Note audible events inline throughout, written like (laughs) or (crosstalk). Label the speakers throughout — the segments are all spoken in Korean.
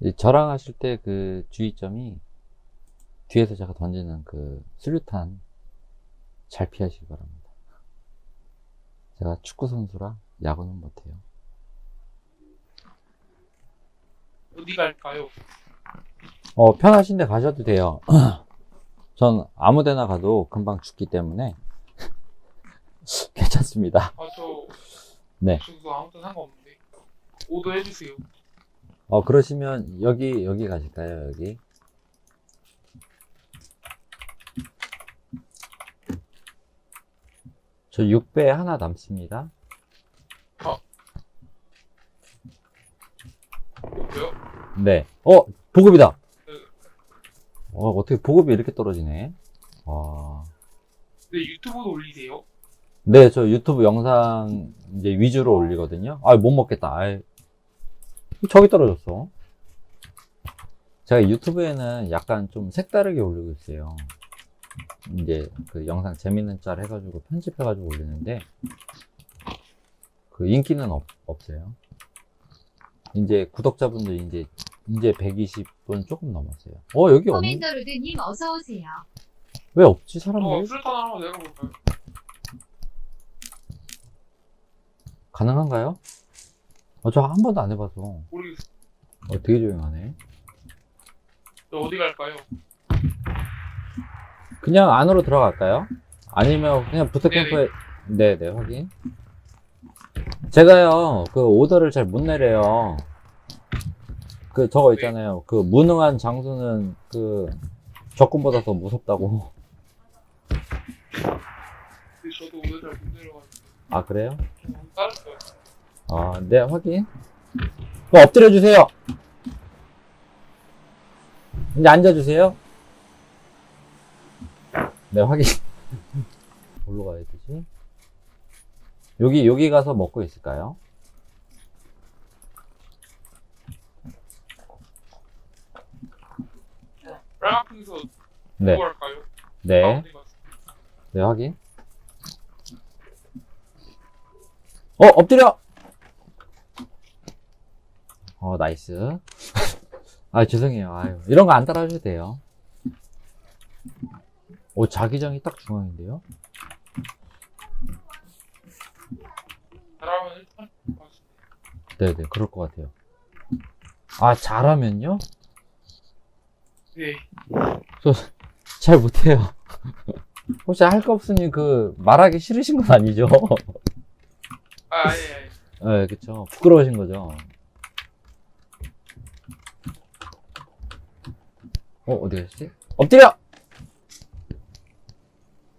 Speaker 1: 이 저랑 하실 때 그 주의점이 뒤에서 제가 던지는 그 수류탄 잘 피하시기 바랍니다. 제가 축구 선수라 야구는 못해요.
Speaker 2: 어디 갈까요?
Speaker 1: 어, 편하신 데 가셔도 돼요. (clears throat) 전 아무 데나 가도 금방 죽기 때문에 (laughs) 괜찮습니다.
Speaker 2: 아, 저,
Speaker 1: 네.
Speaker 2: 저도 아무튼 상관없는데. 오더 해주세요.
Speaker 1: 어, 그러시면 여기, 여기 가실까요? 여기. 저 6배 하나 남습니다.
Speaker 2: 뭐요?
Speaker 1: 네. 어, 보급이다! 어, 어떻게 보급이 이렇게 떨어지네? 와.
Speaker 2: 네, 유튜브도 올리세요?
Speaker 1: 네, 저 유튜브 영상 이제 위주로 올리거든요. 아, 못 먹겠다. 아이. 저기 떨어졌어. 제가 유튜브에는 약간 좀 색다르게 올리고 있어요. 이제 그 영상 재밌는 짤 해가지고 편집해가지고 올리는데 그 인기는 없, 없어요. 이제 구독자분들 이제 이제 120분 조금 넘었어요. 어 여기 없
Speaker 3: 커맨더 로드님 어서 오세요.
Speaker 1: 왜 없지
Speaker 2: 어,
Speaker 1: 사람들?
Speaker 2: 술탄 하나만 내려볼까요?
Speaker 1: 가능한가요? 어, 저한 번도 안 해봐서.
Speaker 2: 어,
Speaker 1: 되게 조용하네.
Speaker 2: 저 어디 갈까요?
Speaker 1: 그냥 안으로 들어갈까요? 아니면 그냥 부트캠프에 네네 확인 제가요 그 오더를 잘 못 내려요 그 저거 있잖아요 그 무능한 장수는 그 적군보다 더 무섭다고
Speaker 2: 근데 저도 오늘 잘못 내려가지고.
Speaker 1: 아 그래요?
Speaker 2: 좀 따를까요?
Speaker 1: 아 네 확인 그 엎드려 주세요 이제 앉아 주세요 네 확인 (laughs) 뭘로 가야 되지? 여기 여기 가서 먹고 있을까요?
Speaker 2: 네뭐 할까요?
Speaker 1: 네.
Speaker 2: 가서.
Speaker 1: 네, 확인. 어, 엎드려! 어, 나이스. 아, 죄송해요. 아유, 이런 거 안 따라하셔도 돼요. 오, 자기장이 딱 중앙인데요? 네네, 그럴 것 같아요. 아, 잘하면요?
Speaker 2: 네.
Speaker 1: 잘 못해요. 혹시 할 거 없으니 그, 말하기 싫으신 건 아니죠?
Speaker 2: 아, 예, 예.
Speaker 1: 네, 그쵸. 부끄러우신 거죠. 어, 어디 갔지? 엎드려!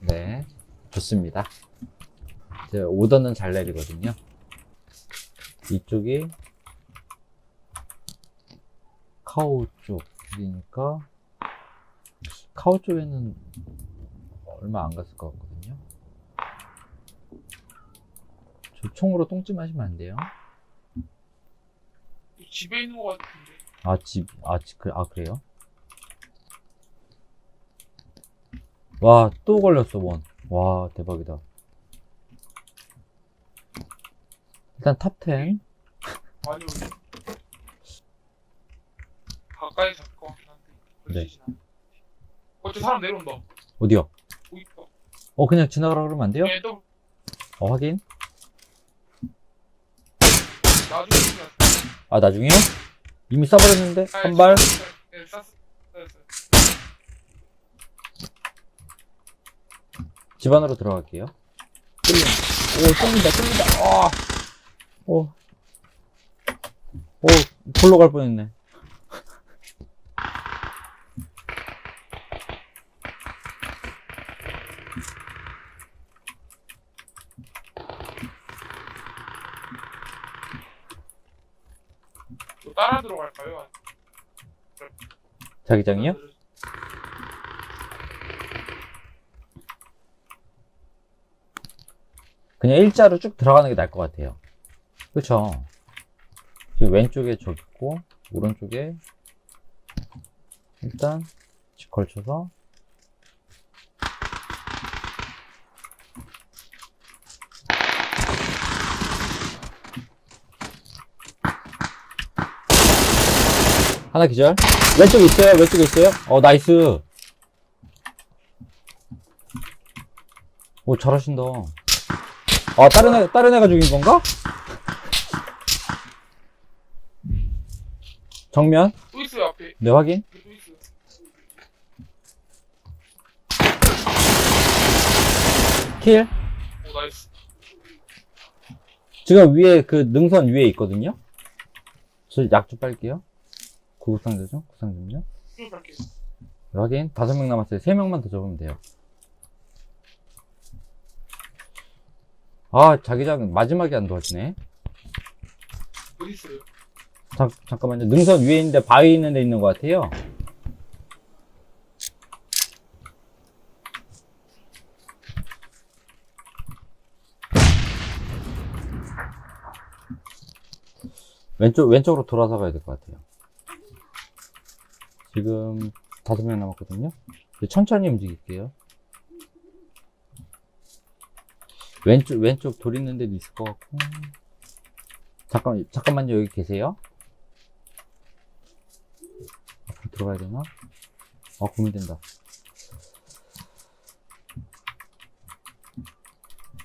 Speaker 1: 네, 좋습니다. 제 오더는 잘 내리거든요. 이쪽이 카오 쪽이니까 카오 쪽에는 얼마 안 갔을 것 같거든요. 저 총으로 똥찜 하시면 안 돼요.
Speaker 2: 집에 있는 것 같은데.
Speaker 1: 아, 집, 아, 집, 그, 아, 그래요? 와, 또 걸렸어, 원. 와, 대박이다. 일단 탑 10.
Speaker 2: 많이 오네. 가까이 한데.
Speaker 1: 네.
Speaker 2: 어, 저 사람 내려온다.
Speaker 1: 어디요?
Speaker 2: 보이 있다.
Speaker 1: 어, 그냥 지나가라 그러면 안 돼요?
Speaker 2: 네, 또
Speaker 1: 어, 확인.
Speaker 2: 나중에.
Speaker 1: 아, 나중에요? 이미 쏴버렸는데? 한 발?
Speaker 2: 네, 쐈어. 쐈어요.
Speaker 1: 집 안으로 들어갈게요. 오, 뚫린다, 뚫린다. 아! 오. 오, 볼로 갈 뻔했네.
Speaker 2: 또 따라 들어갈까요?
Speaker 1: 자기장이요? 그냥 일자로 쭉 들어가는 게 나을 것 같아요. 그쵸? 지금 왼쪽에 저 있고, 오른쪽에, 일단, 걸쳐서, 하나 기절. 왼쪽에 있어요, 왼쪽에 있어요. 어, 나이스. 오, 잘하신다. 아, 다른 애, 다른 애가 죽인 건가? 정면.
Speaker 2: 또 있어요 앞에.
Speaker 1: 네, 확인.
Speaker 2: 또 있어요.
Speaker 1: 킬.
Speaker 2: 오 나이스.
Speaker 1: 지금 위에 그 능선 위에 있거든요. 저 약 좀 빨게요. 구급상자죠? 구상자죠?
Speaker 2: 쭉 갈게요.
Speaker 1: 네, 확인. 다섯 명 남았어요. 세 명만 더 잡으면 돼요. 아, 자기장 마지막에 안 도와주네.
Speaker 2: 어디 있어요?
Speaker 1: 잠, 잠깐만요. 능선 위에 있는데 바위 있는 데 있는 것 같아요. 왼쪽, 왼쪽으로 돌아서 가야 될 것 같아요. 지금 다섯 명 남았거든요. 천천히 움직일게요. 왼쪽, 왼쪽 돌 있는 데도 있을 것 같고. 잠깐, 잠깐만요. 여기 계세요. 들어가야 되나? 아, 고민된다.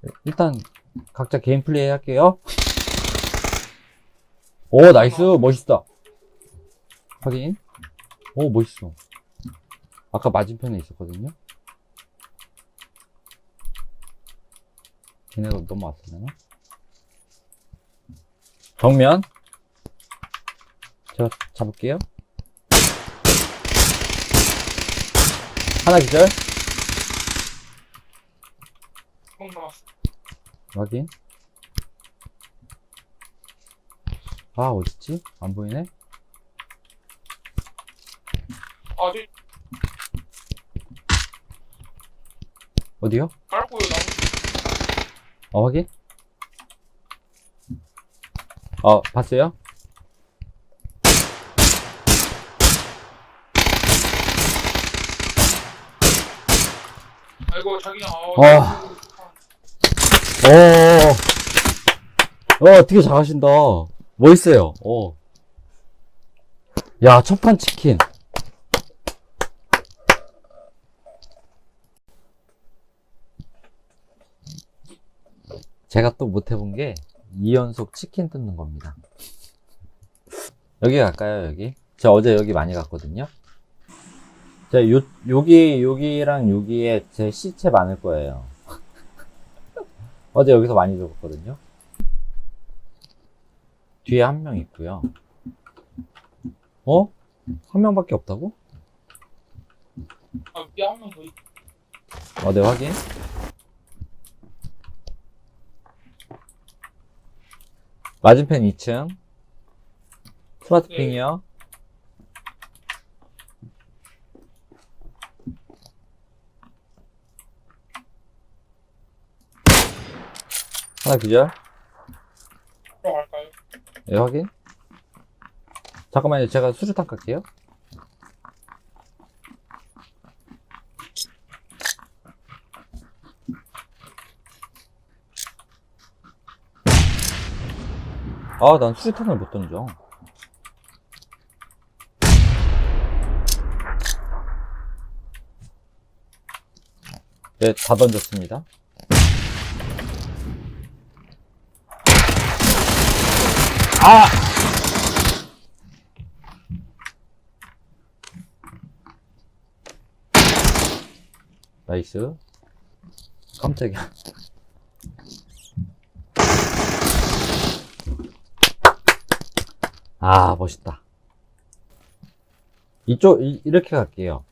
Speaker 1: 네, 일단, 각자 개인 플레이 할게요. 오, 나이스. 멋있다. 확인. 오, 멋있어. 아까 맞은편에 있었거든요. 걔네가 넘어왔으려나? 정면. 제가 잡을게요. 하나 기절. 확인. 아, 어딨지? 안 보이네?
Speaker 2: 아 저기
Speaker 1: 어디요?
Speaker 2: 깔고요 나무.
Speaker 1: 어, 확인. 어, 봤어요?
Speaker 2: 아이고 자기장 아.
Speaker 1: 어. 어, 어, 되게 잘하신다. 멋있어요. 어. 야, 첫판 치킨. 제가 또 못 해본 게 2연속 치킨 뜯는 겁니다. 여기 갈까요, 여기? 제가 어제 여기 많이 갔거든요. 자, 요, 여기, 여기랑 여기에 제 시체 많을 거예요. (laughs) 어제 여기서 많이 죽었거든요. 뒤에 한 명 있고요. 어? 한 명밖에 없다고?
Speaker 2: 아 위에 한명더 있.
Speaker 1: 어, 네, 확인. 맞은편 2층. 스마트 핑이요. 하나 기절.
Speaker 2: 들어갈까요?
Speaker 1: 예, 확인. 잠깐만요. 제가 수류탄 깔게요. 아, 난 수류탄을 못 던져. 네, 다 던졌습니다. 아! 나이스. 깜짝이야. 아, 멋있다. 이쪽, 이, 이렇게 갈게요.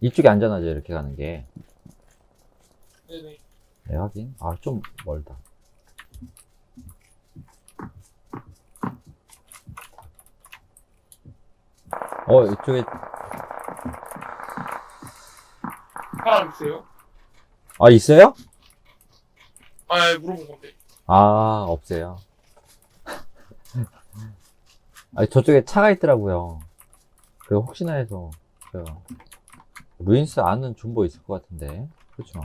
Speaker 1: 이쪽이 안전하죠, 이렇게 가는 게.
Speaker 2: 네네.
Speaker 1: 네, 확인. 아, 좀 멀다. 어, 이쪽에,
Speaker 2: 사람 있어요?
Speaker 1: 아, 있어요?
Speaker 2: 아 예, 물어본 건데.
Speaker 1: 아, 없어요. 아니 저쪽에 차가 있더라고요. 그 혹시나 해서 그 루인스 아는 존버 있을 것 같은데. 그렇죠?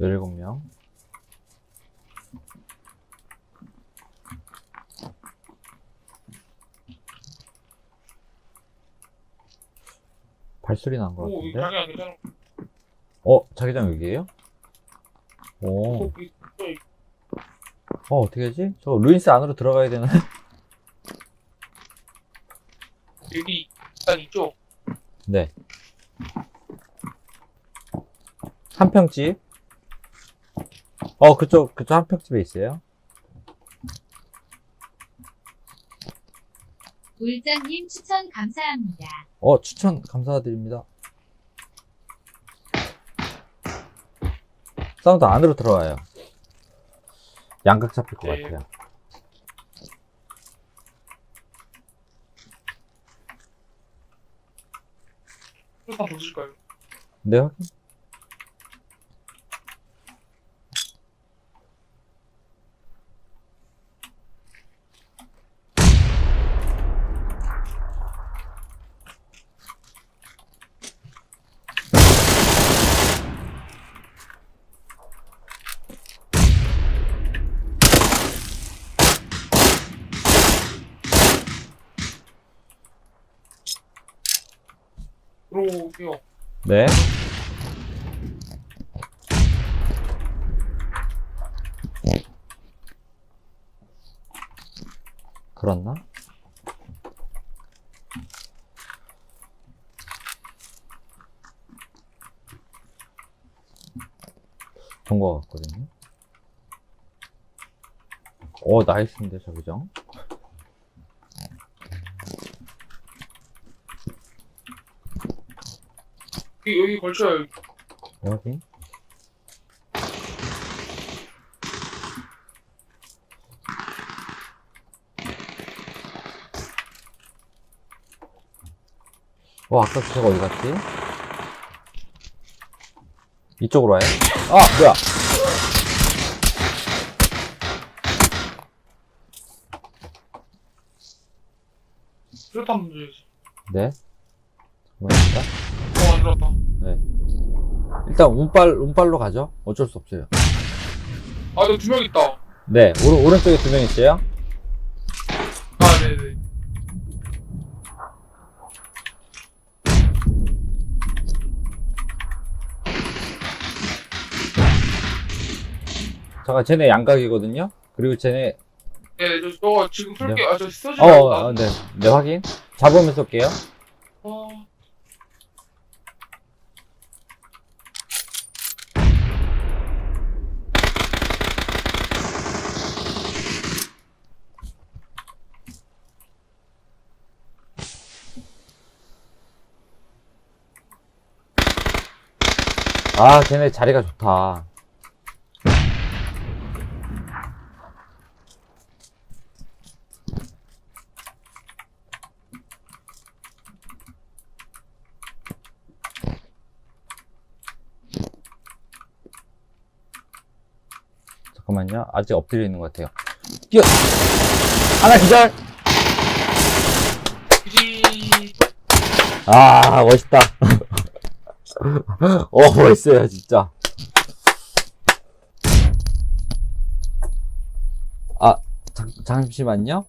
Speaker 1: 17명. 발소리 난 것
Speaker 2: 오,
Speaker 1: 같은데?
Speaker 2: 자기
Speaker 1: 어, 자기장 여기에요? 오,
Speaker 2: 거.
Speaker 1: 어, 어떻게 하지? 저 루인스 안으로 들어가야 되나? (laughs)
Speaker 2: 여기 일단 있죠.
Speaker 1: 네. 한평집. 어, 그쪽, 그쪽 한평집에 있어요.
Speaker 3: 울장님 추천 감사합니다.
Speaker 1: 어, 추천 감사드립니다. 사운드 안으로 들어와요. 양각 잡힐 것
Speaker 2: 네.
Speaker 1: 같아요.
Speaker 2: 일단 보실까요?
Speaker 1: 네, 확인.
Speaker 2: 들어오게요.
Speaker 1: 네. 그렇나? 본것 같거든요. 오, 나이스인데, 저기죠?
Speaker 2: 여기, 여기 걸쳐요.
Speaker 1: 여기? 어, 아까 저거 어디 갔지? 이쪽으로 와요? 아, 뭐야!
Speaker 2: 수류탄 문제지.
Speaker 1: 네.
Speaker 2: 안 들어왔다.
Speaker 1: 일단 운빨, 운빨로 가죠. 어쩔 수 없어요.
Speaker 2: 아, 여기 두명 있다.
Speaker 1: 네, 오른, 오른쪽에 두 명 있어요.
Speaker 2: 아, 네 네.
Speaker 1: 잠깐, 쟤네 양각이거든요. 그리고 쟤네,
Speaker 2: 네, 저, 저 지금 쏠게 요. 아, 저 쓰지
Speaker 1: 어,
Speaker 2: 말고.
Speaker 1: 어, 어, 네. 네, 확인. 잡으면 쏠게요.
Speaker 2: 어,
Speaker 1: 아, 쟤네 자리가 좋다. 잠깐만요. 아직 엎드려 있는 것 같아요. 뛰어! 하나 기절! 아, 멋있다. (laughs) (laughs) 어, 멋있어요, 진짜. 아, 잠, 잠시만요.